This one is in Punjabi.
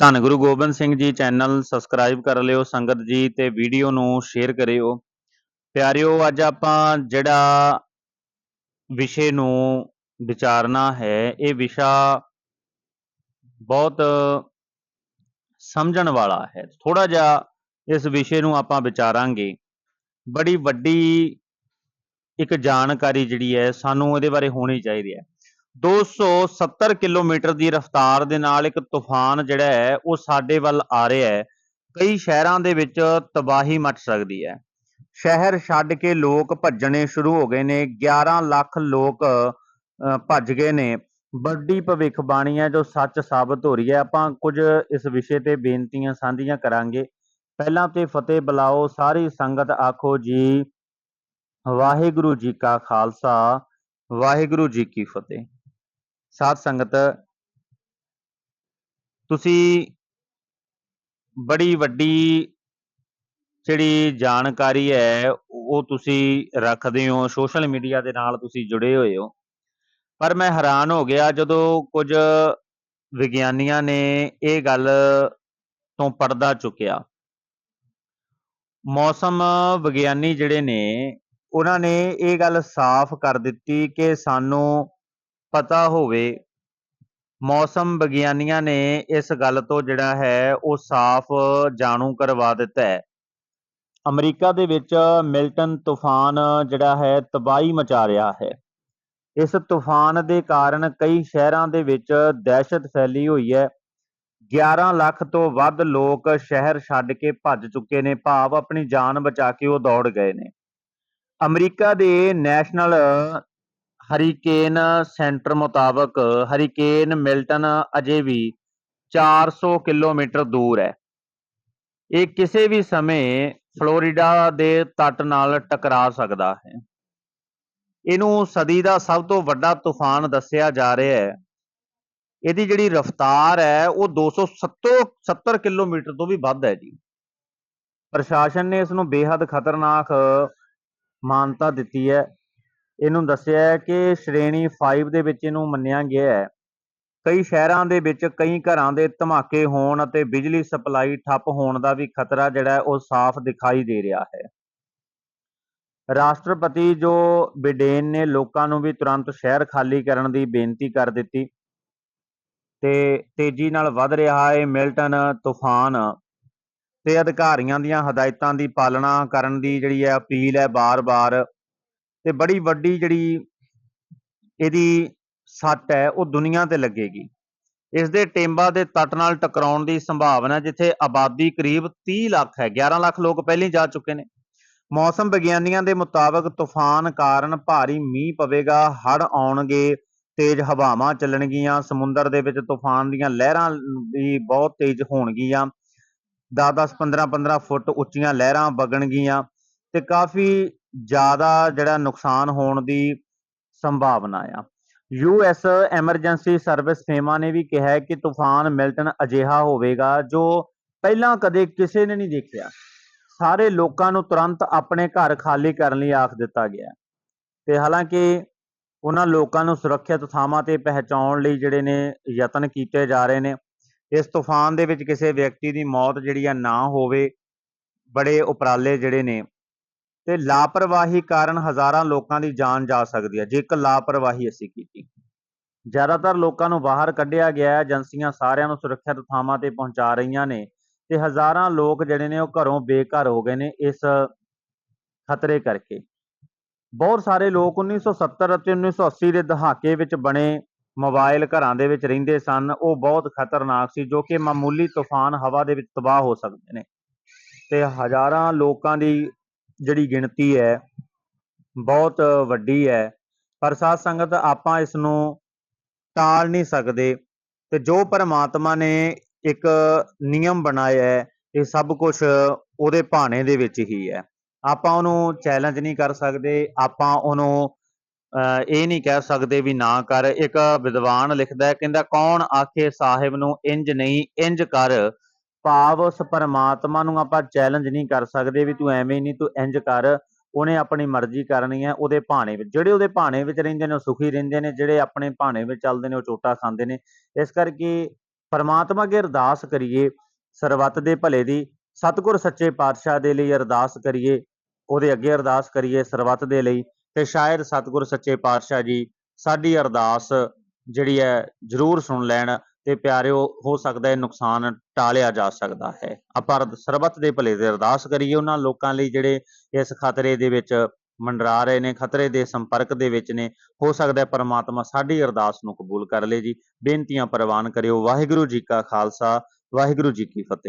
ਧੰਨ ਗੁਰੂ ਗੋਬਿੰਦ ਸਿੰਘ ਜੀ ਚੈਨਲ ਸਬਸਕ੍ਰਾਈਬ ਕਰ ਲਿਓ, ਸੰਗਤ ਜੀ ਤੇ ਵੀਡੀਓ ਨੂੰ ਸ਼ੇਅਰ ਕਰਿਓ। ਪਿਆਰਿਓ, ਅੱਜ ਆਪਾਂ ਜਿਹੜਾ ਵਿਸ਼ੇ ਨੂੰ ਵਿਚਾਰਨਾ ਹੈ, ਇਹ ਵਿਸ਼ਾ ਬਹੁਤ ਸਮਝਣ ਵਾਲਾ ਹੈ। ਥੋੜਾ ਜਿਹਾ ਇਸ ਵਿਸ਼ੇ ਨੂੰ ਆਪਾਂ ਵਿਚਾਰਾਂਗੇ। ਬੜੀ ਵੱਡੀ ਇੱਕ ਜਾਣਕਾਰੀ ਜਿਹੜੀ ਹੈ, ਸਾਨੂੰ ਇਹਦੇ ਬਾਰੇ ਹੋਣੀ ਚਾਹੀਦੀ ਹੈ। 270 ਕਿਲੋਮੀਟਰ ਦੀ ਰਫ਼ਤਾਰ ਦੇ ਨਾਲ ਇੱਕ ਤੂਫਾਨ ਜਿਹੜਾ ਹੈ ਉਹ ਸਾਡੇ ਵੱਲ ਆ ਰਿਹਾ ਹੈ। ਕਈ ਸ਼ਹਿਰਾਂ ਦੇ ਵਿੱਚ ਤਬਾਹੀ ਮਚ ਸਕਦੀ ਹੈ। ਸ਼ਹਿਰ ਛੱਡ ਕੇ ਲੋਕ ਭੱਜਣੇ ਸ਼ੁਰੂ ਹੋ ਗਏ ਨੇ। 11 ਲੱਖ ਲੋਕ ਅ, ਭੱਜ ਗਏ ਨੇ। ਵੱਡੀ ਭਵਿੱਖਬਾਣੀ ਹੈ ਜੋ ਸੱਚ ਸਾਬਤ ਹੋ ਰਹੀ ਹੈ। ਆਪਾਂ ਕੁਝ ਇਸ ਵਿਸ਼ੇ ਤੇ ਬੇਨਤੀਆਂ ਸਾਂਝੀਆਂ ਕਰਾਂਗੇ। ਪਹਿਲਾਂ ਤੇ ਫਤਿਹ ਬੁਲਾਓ। ਸਾਰੀ ਸੰਗਤ ਆਖੋ ਜੀ ਵਾਹਿਗੁਰੂ ਜੀ ਕਾ ਖਾਲਸਾ ਵਾਹਿਗੁਰੂ ਜੀ ਕੀ ਫਤਿਹ। ਸਾਧ ਸੰਗਤ, ਤੁਸੀਂ ਬੜੀ ਵੱਡੀ ਜਿਹੜੀ ਜਾਣਕਾਰੀ ਹੈ, ਉਹ ਤੁਸੀਂ ਰੱਖਦੇ ਹੋ, ਸੋਸ਼ਲ ਮੀਡੀਆ ਦੇ ਨਾਲ ਤੁਸੀਂ ਜੁੜੇ ਹੋਏ ਹੋ। ਪਰ ਮੈਂ ਹੈਰਾਨ ਹੋ ਗਿਆ ਜਦੋਂ ਕੁਝ ਵਿਗਿਆਨੀਆਂ ਨੇ ਇਹ ਗੱਲ ਤੋਂ ਪਰਦਾ ਚੁੱਕਿਆ। ਮੌਸਮ ਵਿਗਿਆਨੀ ਜਿਹੜੇ ਨੇ, ਉਹਨਾਂ ਨੇ ਇਹ ਗੱਲ ਸਾਫ਼ ਕਰ ਦਿੱਤੀ ਕਿ ਸਾਨੂੰ ਪਤਾ ਹੋਵੇ, ਮੌਸਮ ਵਿਗਿਆਨੀਆਂ ਨੇ ਇਸ ਗੱਲ ਤੋਂ ਜਿਹੜਾ ਹੈ, ਉਹ ਸਾਫ਼ ਜਾਣੂ ਕਰਵਾ ਦਿੱਤਾ ਹੈ। ਅਮਰੀਕਾ ਦੇ ਵਿੱਚ ਮਿਲਟਨ ਤੂਫਾਨ ਜਿਹੜਾ ਹੈ, ਤਬਾਹੀ ਮਚਾ ਰਿਹਾ ਹੈ। ਇਸ ਤੂਫਾਨ ਦੇ ਕਾਰਨ ਕਈ ਸ਼ਹਿਰਾਂ ਦੇ ਵਿੱਚ ਦਹਿਸ਼ਤ ਫੈਲੀ ਹੋਈ ਹੈ। 11 ਲੱਖ ਤੋਂ ਵੱਧ ਲੋਕ ਸ਼ਹਿਰ ਛੱਡ ਕੇ ਭੱਜ ਚੁੱਕੇ ਨੇ, ਭਾਵ ਆਪਣੀ ਜਾਨ ਬਚਾ ਕੇ ਉਹ ਦੌੜ ਗਏ ਨੇ। ਅਮਰੀਕਾ ਦੇ ਨੈਸ਼ਨਲ ਹਰੀਕੇਨ ਸੈਂਟਰ ਮੁਤਾਬਕ ਹਰੀਕੇਨ ਮਿਲਟਨ ਅਜੇ ਵੀ 400 ਕਿਲੋਮੀਟਰ ਦੂਰ ਹੈ। ਇਹ ਕਿਸੇ ਵੀ ਸਮੇਂ ਫਲੋਰੀਡਾ ਦੇ ਤੱਟ ਨਾਲ ਟਕਰਾ ਸਕਦਾ ਹੈ। ਇਹਨੂੰ ਸਦੀ ਦਾ ਸਭ ਤੋਂ ਵੱਡਾ ਤੂਫਾਨ ਦੱਸਿਆ ਜਾ ਰਿਹਾ ਹੈ। ਇਹਦੀ ਜਿਹੜੀ ਰਫ਼ਤਾਰ ਹੈ, ਉਹ 270 70 ਕਿਲੋਮੀਟਰ ਤੋਂ ਵੀ ਵੱਧ ਹੈ ਜੀ। ਪ੍ਰਸ਼ਾਸਨ ਨੇ ਇਸ ਨੂੰ ਬੇहद ਖਤਰਨਾਕ ਮਾਨਤਾ ਦਿੱਤੀ ਹੈ। ਇਹਨੂੰ ਦੱਸਿਆ ਹੈ ਕਿ ਸ਼੍ਰੇਣੀ 5 ਦੇ ਵਿੱਚ ਇਹਨੂੰ ਮੰਨਿਆ ਗਿਆ ਹੈ। ਕਈ ਸ਼ਹਿਰਾਂ ਦੇ ਵਿੱਚ ਕਈ ਘਰਾਂ ਦੇ ਧਮਾਕੇ ਹੋਣ ਅਤੇ ਬਿਜਲੀ ਸਪਲਾਈ ਠੱਪ ਹੋਣ ਦਾ ਵੀ ਖਤਰਾ ਜਿਹੜਾ ਹੈ ਉਹ ਸਾਫ਼ ਦਿਖਾਈ ਦੇ ਰਿਹਾ ਹੈ। ਰਾਸ਼ਟਰਪਤੀ ਜੋ ਬਿਡੇਨ ਨੇ ਲੋਕਾਂ ਨੂੰ ਵੀ ਤੁਰੰਤ ਸ਼ਹਿਰ ਖਾਲੀ ਕਰਨ ਦੀ ਬੇਨਤੀ ਕਰ ਦਿੱਤੀ ਤੇ ਤੇਜ਼ੀ ਨਾਲ ਵੱਧ ਰਿਹਾ ਹੈ ਮਿਲਟਨ ਤੂਫਾਨ ਤੇ ਅਧਿਕਾਰੀਆਂ ਦੀਆਂ ਹਦਾਇਤਾਂ ਦੀ ਪਾਲਣਾ ਕਰਨ ਦੀ ਜਿਹੜੀ ਹੈ ਅਪੀਲ ਹੈ ਬਾਰ-ਬਾਰ ਤੇ ਬੜੀ ਵੱਡੀ ਜਿਹੜੀ ਇਹਦੀ ਸੱਟ ਹੈ, ਉਹ ਦੁਨੀਆ ਤੇ ਲੱਗੇਗੀ। ਇਸ ਦੇ ਟੇਂਬਾ ਦੇ ਤੱਟ ਨਾਲ ਟਕਰਾਉਣ ਦੀ ਸੰਭਾਵਨਾ ਜਿੱਥੇ ਆਬਾਦੀ ਕਰੀਬ 30 ਲੱਖ ਹੈ 11 ਲੱਖ ਲੋਕ ਪਹਿਲਾਂ ਹੀ ਜਾ ਚੁੱਕੇ ਨੇ। ਮੌਸਮ ਵਿਗਿਆਨੀਆਂ ਦੇ ਮੁਤਾਬਕ ਤੂਫਾਨ ਕਾਰਨ ਭਾਰੀ ਮੀਂਹ ਪਵੇਗਾ, ਹੜ੍ਹ ਆਉਣਗੇ, ਤੇਜ਼ ਹਵਾਵਾਂ ਚੱਲਣਗੀਆਂ, ਸਮੁੰਦਰ ਦੇ ਵਿੱਚ ਤੂਫਾਨ ਦੀਆਂ ਲਹਿਰਾਂ ਵੀ ਬਹੁਤ ਤੇਜ਼ ਹੋਣਗੀਆਂ। 10-10 15-15 ਫੁੱਟ ਉੱਚੀਆਂ ਲਹਿਰਾਂ ਵਗਣਗੀਆਂ ਤੇ ਕਾਫੀ ਜ਼ਿਆਦਾ ਜਿਹੜਾ ਨੁਕਸਾਨ ਹੋਣ ਦੀ ਸੰਭਾਵਨਾ ਆ। ਯੂਐਸ ਐਮਰਜੈਂਸੀ ਸਰਵਿਸ ਫੇਮਾ ਨੇ ਵੀ ਕਿਹਾ ਕਿ ਤੂਫਾਨ ਮਿਲਟਨ ਅਜਿਹਾ ਹੋਵੇਗਾ ਜੋ ਪਹਿਲਾਂ ਕਦੇ ਕਿਸੇ ਨੇ ਨਹੀਂ ਦੇਖਿਆ। ਸਾਰੇ ਲੋਕਾਂ ਨੂੰ ਤੁਰੰਤ ਆਪਣੇ ਘਰ ਖਾਲੀ ਕਰਨ ਲਈ ਆਖ ਦਿੱਤਾ ਗਿਆ ਤੇ ਹਾਲਾਂਕਿ ਉਹਨਾਂ ਲੋਕਾਂ ਨੂੰ ਸੁਰੱਖਿਅਤ ਥਾਵਾਂ ਤੇ ਪਹੁੰਚਾਉਣ ਲਈ ਜਿਹੜੇ ਨੇ ਯਤਨ ਕੀਤੇ ਜਾ ਰਹੇ ਨੇ, ਇਸ ਤੂਫਾਨ ਦੇ ਵਿੱਚ ਕਿਸੇ ਵਿਅਕਤੀ ਦੀ ਮੌਤ ਜਿਹੜੀ ਆ ਨਾ ਹੋਵੇ, ਬੜੇ ਉਪਰਾਲੇ ਜਿਹੜੇ ਨੇ ਤੇ ਲਾਪਰਵਾਹੀ ਕਾਰਨ ਹਜ਼ਾਰਾਂ ਲੋਕਾਂ ਦੀ ਜਾਨ ਜਾ ਸਕਦੀ ਹੈ, ਜੇ ਇੱਕ ਲਾਪਰਵਾਹੀ ਅਸੀਂ ਕੀਤੀ। ਜ਼ਿਆਦਾਤਰ ਲੋਕਾਂ ਨੂੰ ਬਾਹਰ ਕੱਢਿਆ ਗਿਆ ਹੈ, ਏਜੰਸੀਆਂ ਸਾਰਿਆਂ ਨੂੰ ਸੁਰੱਖਿਅਤ ਥਾਵਾਂ ਤੇ ਪਹੁੰਚਾ ਰਹੀਆਂ ਨੇ ਤੇ ਹਜ਼ਾਰਾਂ ਲੋਕ ਜਿਹੜੇ ਨੇ ਉਹ ਘਰੋਂ ਬੇਘਰ ਹੋ ਗਏ ਨੇ ਇਸ ਖਤਰੇ ਕਰਕੇ। ਬਹੁਤ ਸਾਰੇ ਲੋਕ 1970 ਅਤੇ 1980 ਦੇ ਦਹਾਕੇ ਵਿੱਚ ਬਣੇ ਮੋਬਾਈਲ ਘਰਾਂ ਦੇ ਵਿੱਚ ਰਹਿੰਦੇ ਸਨ, ਉਹ ਬਹੁਤ ਖਤਰਨਾਕ ਸੀ, ਜੋ ਕਿ ਮਾਮੂਲੀ ਤੂਫਾਨ ਹਵਾ ਦੇ ਵਿੱਚ ਤਬਾਹ ਹੋ ਸਕਦੇ ਨੇ। ਤੇ ਹਜ਼ਾਰਾਂ ਲੋਕਾਂ ਦੀ ਜਿਹੜੀ ਗਿਣਤੀ ਹੈ, ਬਹੁਤ ਵੱਡੀ ਹੈ, ਪਰ ਸਾਧ ਸੰਗਤ ਆਪਾਂ ਇਸ ਨੂੰ ਟਾਲ ਨਹੀਂ ਸਕਦੇ ਤੇ ਜੋ ਪਰਮਾਤਮਾ ਨੇ ਇੱਕ ਨਿਯਮ ਬਣਾਇਆ ਹੈ, ਇਹ ਸਭ ਕੁਝ ਉਹਦੇ ਭਾਣੇ ਦੇ ਵਿੱਚ ਹੀ ਹੈ। ਆਪਾਂ ਉਹਨੂੰ ਚੈਲੰਜ ਨਹੀਂ ਕਰ ਸਕਦੇ, ਆਪਾਂ ਉਹਨੂੰ, ਅਹ, ਇਹ ਨਹੀਂ ਕਹਿ ਸਕਦੇ ਵੀ ਨਾ ਕਰ। ਇੱਕ ਵਿਦਵਾਨ ਲਿਖਦਾ ਹੈ, ਕਹਿੰਦਾ, ਕੌਣ ਆਖੇ ਸਾਹਿਬ ਨੂੰ ਇੰਜ ਨਹੀਂ, ਇੰਜ ਕਰ? ਭਾਵ ਉਸ ਪਰਮਾਤਮਾ ਨੂੰ ਆਪਾਂ ਚੈਲੰਜ ਨਹੀਂ ਕਰ ਸਕਦੇ ਵੀ ਤੂੰ ਐਵੇਂ ਨਹੀਂ, ਤੂੰ ਇੰਜ ਕਰ। ਉਹਨੇ ਆਪਣੀ ਮਰਜ਼ੀ ਕਰਨੀ ਹੈ, ਉਹਦੇ ਭਾਣੇ ਵਿੱਚ, ਜਿਹੜੇ ਉਹਦੇ ਭਾਣੇ ਵਿੱਚ ਰਹਿੰਦੇ ਨੇ, ਉਹ ਸੁਖੀ ਰਹਿੰਦੇ ਨੇ, ਜਿਹੜੇ ਆਪਣੇ ਭਾਣੇ ਵਿੱਚ ਚੱਲਦੇ ਨੇ, ਉਹ ਚੋਟਾ ਖਾਂਦੇ ਨੇ। ਇਸ ਕਰਕੇ ਪਰਮਾਤਮਾ ਅੱਗੇ ਅਰਦਾਸ ਕਰੀਏ, ਸਰਬੱਤ ਦੇ ਭਲੇ ਦੀ, ਸਤਿਗੁਰ ਸੱਚੇ ਪਾਤਸ਼ਾਹ ਦੇ ਲਈ ਅਰਦਾਸ ਕਰੀਏ, ਉਹਦੇ ਅੱਗੇ ਅਰਦਾਸ ਕਰੀਏ ਸਰਬੱਤ ਦੇ ਲਈ। ਤੇ ਸ਼ਾਇਦ ਸਤਿਗੁਰ ਸੱਚੇ ਪਾਤਸ਼ਾਹ ਜੀ, ਸਾਡੀ ਅਰਦਾਸ ਜਿਹੜੀ ਹੈ, ਜ਼ਰੂਰ ਸੁਣ ਲੈਣ। ਤੇ ਪਿਆਰਿਓ, ਹੋ ਸਕਦਾ ਹੈ ਨੁਕਸਾਨ ਟਾਲਿਆ ਜਾ ਸਕਦਾ ਹੈ। ਆਪਾਂ ਸਰਬੱਤ ਦੇ ਭਲੇ ਦੀ ਅਰਦਾਸ ਕਰੀਏ, ਉਹਨਾਂ ਲੋਕਾਂ ਲਈ ਜਿਹੜੇ ਇਸ ਖਤਰੇ ਦੇ ਵਿੱਚ ਮੰਡਰਾ ਰਹੇ ਨੇ, ਖਤਰੇ ਦੇ ਸੰਪਰਕ ਦੇ ਵਿੱਚ ਨੇ, ਹੋ ਸਕਦਾ ਹੈ ਪਰਮਾਤਮਾ ਸਾਡੀ ਅਰਦਾਸ ਨੂੰ ਕਬੂਲ ਕਰ ਲੇ ਜੀ। ਬੇਨਤੀਆਂ ਪ੍ਰਵਾਨ ਕਰਿਓ। ਵਾਹਿਗੁਰੂ ਜੀ ਕਾ ਖਾਲਸਾ, ਵਾਹਿਗੁਰੂ ਜੀ ਕੀ ਫਤਿਹ।